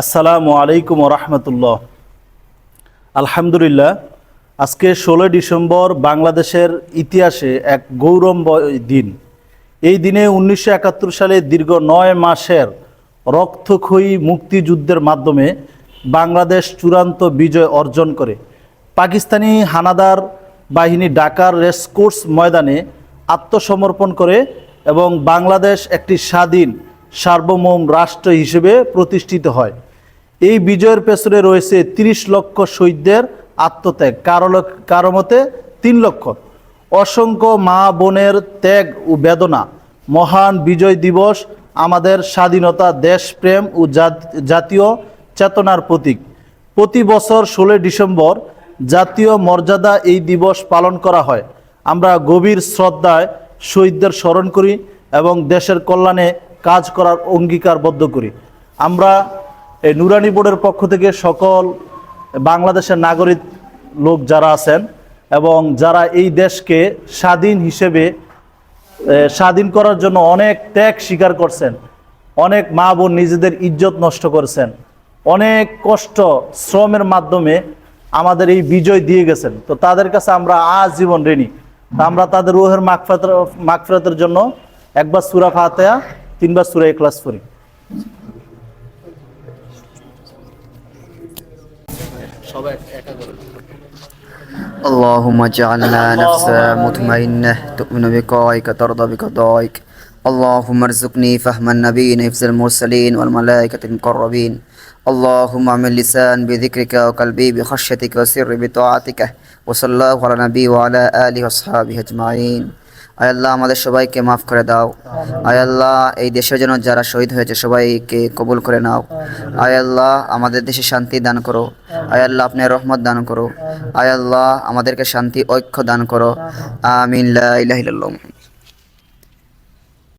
আসসালামু আলাইকুম রহমতুল্লাহ। আলহামদুলিল্লাহ, আজকে ষোলোই ডিসেম্বর বাংলাদেশের ইতিহাসে এক গৌরবময় দিন। এই দিনে উনিশশো একাত্তর সালে দীর্ঘ নয় মাসের রক্তক্ষয়ী মুক্তিযুদ্ধের মাধ্যমে বাংলাদেশ চূড়ান্ত বিজয় অর্জন করে। পাকিস্তানি হানাদার বাহিনী ঢাকার রেসকোর্স ময়দানে আত্মসমর্পণ করে এবং বাংলাদেশ একটি স্বাধীন সার্বভৌম রাষ্ট্র হিসেবে প্রতিষ্ঠিত হয়। এই বিজয়ের পেছনে রয়েছে ৩০ লক্ষ শহীদদের আত্মত্যাগ, কারও কারও মতে তিন লক্ষ। অসংখ্য মা বোনের ত্যাগ ও বেদনা, মহান বিজয় দিবস, আমাদের স্বাধীনতা, দেশপ্রেম ও জাতীয় চেতনার প্রতীক। প্রতি বছর ষোলোই ডিসেম্বর জাতীয় মর্যাদা এই দিবস পালন করা হয়। আমরা গভীর শ্রদ্ধায় শহীদদের স্মরণ করি এবং দেশের কল্যাণে কাজ করার অঙ্গীকারবদ্ধ করি। আমরা এই নুরানি বোর্ডের পক্ষ থেকে সকল বাংলাদেশের নাগরিক লোক যারা আছেন এবং যারা এই দেশকে স্বাধীন হিসেবে স্বাধীন করার জন্য অনেক ত্যাগ স্বীকার করছেন, অনেক মা বোন নিজেদের ইজ্জত নষ্ট করেছেন, অনেক কষ্ট শ্রমের মাধ্যমে আমাদের এই বিজয় দিয়ে গেছেন। তো তাদের কাছে আমরা আজীবন ঋণী। আমরা তাদের রোহের মাগফাত মাগফিরাতের জন্য একবার সুরা ফাতেহা, তিনবার সুরা এক্লাস করি সবাই একা করে اللهم اجعلنا نفسا مطمئنة تؤمن بقائك ترضى بقضائك اللهم ارزقني فهم النبيين حفظ المرسلين والملائكة المقربين اللهم اعمل لسان بذكرك وقلبي بخشيتك وسر بطاعتك وصلى الله على نبي وعلى آله وصحبه أجمعين আয় আল্লাহ, আমাদের সবাইকে মাফ করে দাও। আয় আল্লাহ, এই দেশের জন্য যারা শহীদ হয়েছে সবাইকে কবুল করে নাও। আয় আল্লাহ, আমাদের দেশে শান্তি দান করো। আয় আল্লাহ, আপনি রহমত দান করো। আয় আল্লাহ, আমাদেরকে শান্তি, ঐক্য দান করো। আমিন